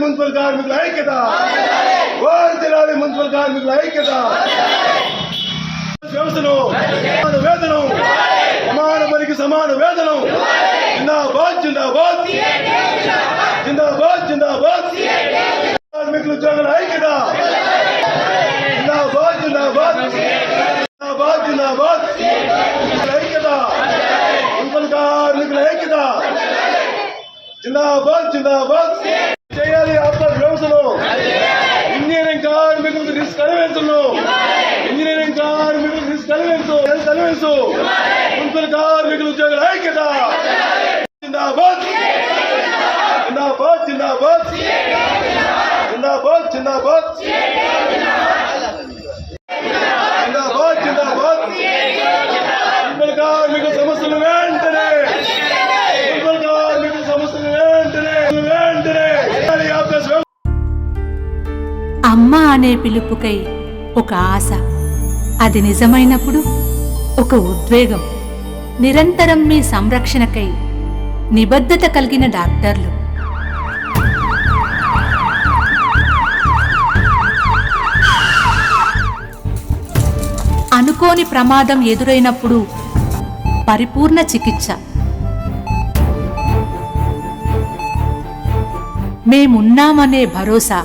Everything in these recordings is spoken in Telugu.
ಮುನ್ಸಲ್ ಕಾರ್ಮಿಕರ ಐಕ್ಯದ ಭಾರತೀಯ ಮುನ್ಸಲ್ ಕಾರ್ಮಿಕರ ಐಕ್ಯದ వ్యవస్థను సమాన వేతనం సమాన పనికి సమాన వేతనం జిందాబాద్ జిందాబాద్. జిందాబాద్ జిందాబాద్. కార్మికుల ఉద్యోగుల ఐక్యత. జిందాబాద్ జిందాబాద్. జిందాబాద్ జిందాబాద్. ఐక్యత. మున్సిపల్ కార్మికుల ఐక్యత. జిందాబాద్ జిందాబాద్. చేయాలి ఆఫ్టర్ వ్యవస్థలో ఇంజనీరింగ్ కార్మికులకు రిస్క్ కలిగించను ఇంజనీరింగ్ కార్మికులకు రిస్క్ తెలుసు కలిగించు మున్సిపల్ కార్మికుల ఉద్యోగుల ఐక్యత. జిందాబాద్. జిందాబాద్ జిందాబాద్. జిందాబాద్ జిందాబాద్. జిందాబాద్ జిందాబాద్. మున్సిపల్ కార్మికుల సమస్యలు వెంటనే. మున్సిపల్ కార్మికుల సమస్యలు వెంటనే. వెంటనే. అమ్మ అనే పిలుపుకై ఒక ఆశ. అది నిజమైనప్పుడు ఒక ఉద్వేగం. నిరంతరం మీ సంరక్షణకై నిబద్ధత కలిగిన డాక్టర్లు. అనుకోని ప్రమాదం ఎదురైనప్పుడు పరిపూర్ణ చికిత్స. మేమున్నామనే భరోసా.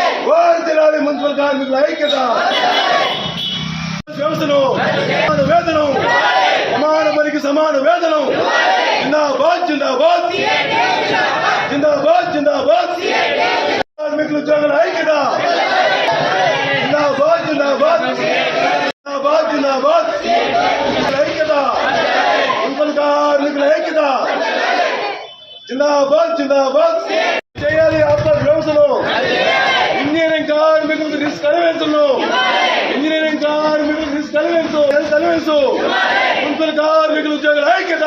వర్ధిల్లాలి మున్సిపల్ కార్మికుల ఐక్యత. వ్యవస్థను సమాన వేతనం సమాన పనికి సమాన వేతనం జిందాబాద్ జిందాబాద్. జిందాబాద్ జిందాబాద్. కార్మికుల ఉద్యోగుల ఐక్యత. జిందాబాద్ జిందాబాద్. జిందాబాద్ జిందాబాద్. ఐక్యత. మున్సిపల్ కార్మికుల ఐక్యత. జిందాబాద్ జిందాబాద్. చేయాలి ఆత్మ వ్యవస్థలో ఇంజనీరింగ్ కార్మికులకు రిస్క్ కలిగించను ఇంజనీరింగ్ కార్మికులకు రిస్క్ కలిగించు కలిగించు మున్సిపల్ కార్మికుల ఉద్యోగుల ఐక్యత.